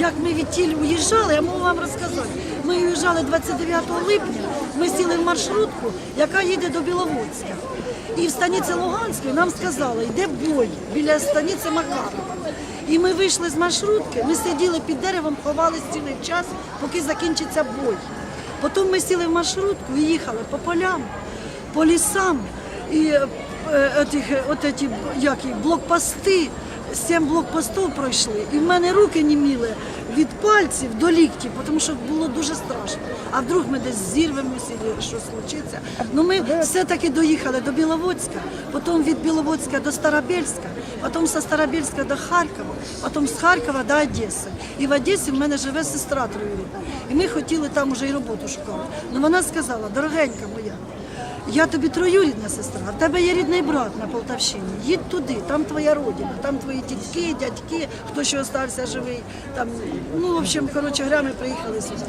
як ми від тіль уїжджали, я можу вам розказати. Ми уїжджали 29 липня, ми сіли в маршрутку, яка їде до Біловодська. І в станиці Луганської нам сказали, йде бой біля станиці Макарова. І ми вийшли з маршрутки, ми сиділи під деревом, ховались цілий час, поки закінчиться бой. Потім ми сіли в маршрутку і їхали по полям, по лісам. І е, е, е, от ці, як їх, блокпости, сім блокпостів пройшли. І в мене руки німіли від пальців до ліктів, тому що було дуже страшно. А вдруг ми десь зірвемося, і що случиться. Ну ми все-таки доїхали до Біловодська, потім від Біловодська до Старобельська, потім з Старобельська до Харкова, потім з Харкова до Одеси. І в Одесі в мене живе сестра троюрідна. І ми хотіли там уже і роботу шукати. Ну вона сказала, дорогенька моя. Я тобі троюрідна сестра, в тебе є рідний брат на Полтавщині. Їдь туди, там твоя родина, там твої тітки, дядьки, хто ще остався живий. Там, ну, в общем, коротше грями приїхали сюди.